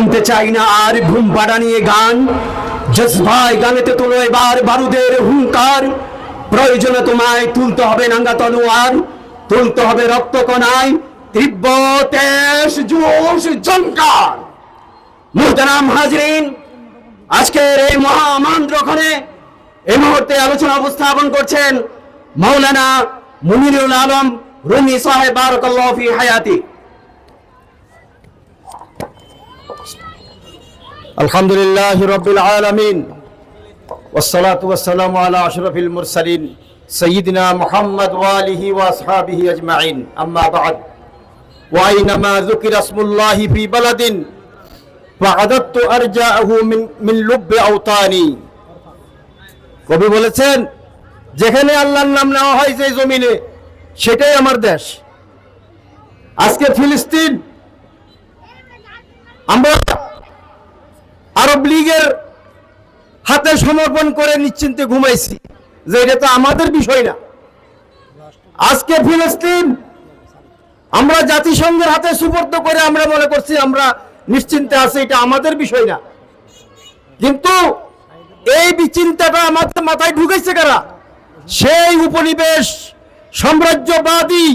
শুনতে চাই না আর ঘুম পাড়া নিয়ে গান। জজবাই গানেতে তোলো এবার বারুদের হুঙ্কার। প্রয়োজনে তোমায় তুলতে হবে নাঙ্গা তলোয়ার, তুলতে হবে রক্ত কণায় তীব্র জোশ জনকার মুহতারাম হাজরিন, আজকের এই এই মুহূর্তে আলোচনা উপস্থাপন করছেন মাওলানা মুনিরুল আলম রুমি সাহেব, বারাকাল্লাহু ফি হায়াতি। الحمد لله رب العالمين والصلاة والسلام على أشرف المرسلين سيدنا محمد وآله وأصحابه أجمعين أما بعد وأينما ذكر اسم الله في بلد فعددت أرجاءه من من لب أوطاني কবি বলেছেন যেখানে আল্লাহর নাম নেওয়া হয় সেই জমিনে সেটাই আমার দেশ আজকে ফিলিস্তিন আমরা হাতে সমর্পণ করে নিশ্চিন্তে ঘুমাইছি, যে এটা তো আমাদের বিষয় না। আজকে ফিলিস্তিন আমরা জাতিসংঘের হাতে সুপর্দ করে আমরা মনে করছি আমরা নিশ্চিন্তে আছি, এটা আমাদের বিষয় না। কিন্তু এই বিচিন্তাটা আমাদের মাথায় ঢুকেছে কারা? সেই উপনিবেশ সাম্রাজ্যবাদী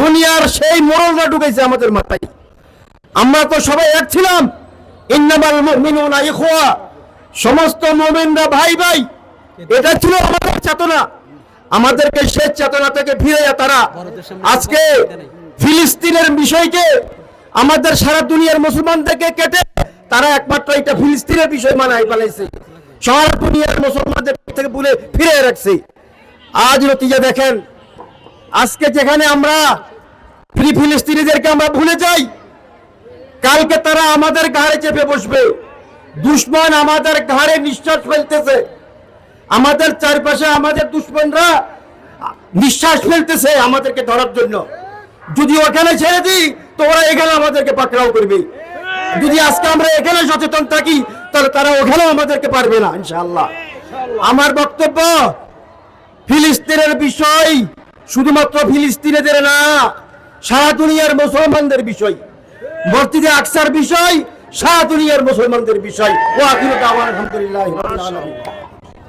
দুনিয়ার সেই মোড়লরা ঢুকেছে আমাদের মাথায়। আমরা তো সবাই এক ছিলাম। ইন্নামাল মুমিনুনা ইখওয়া। সমস্ত মুমিনরা ভাই ভাই, এটা ছিল আমাদের চেতনা। আমাদেরকে শেষ চেতনা থেকে ফিরে তারা আজকে ফিলিস্তিনের বিষয়কে আমাদের সারা দুনিয়ার মুসলমান থেকে কেটে তারা একমাত্র এটা ফিলিস্তিনের বিষয় মানাই পালাইছে সারা দুনিয়ার মুসলমানদের থেকে ভুলে ফিরে রাখছে। আজ নতিজা দেখেন, আজকে যেখানে আমরা ফ্রি ফিলিস্তিনিদেরকে আমরা ভুলে যাই, কালকে তারা আমাদের ঘাড়ে চেপে বসবে। দুশ্মন আমাদের ঘাড়ে নিঃশ্বাস ফেলতেছে। আমাদের চারপাশে আমাদের দুশ্মনরা নিঃশ্বাস ফেলতেছে আমাদেরকে ধরার জন্য। যদি ওখানে ছেড়ে দিই, তো ওরা এখানে আমাদেরকে পাকড়াও করবে। যদি আজকে আমরা এখানে সচেতন থাকি, তাহলে তারা ওখানেও আমাদেরকে পারবে না ইনশাল্লাহ আমার বক্তব্য, ফিলিস্তিনের বিষয় শুধুমাত্র ফিলিস্তিনিদের না, সারা দুনিয়ার মুসলমানদের বিষয়। মসজিদে আকসার বিষয় সারা দুনিয়ার মুসলমানদের বিষয়। ও আখির আমার আলহামদুলিল্লাহ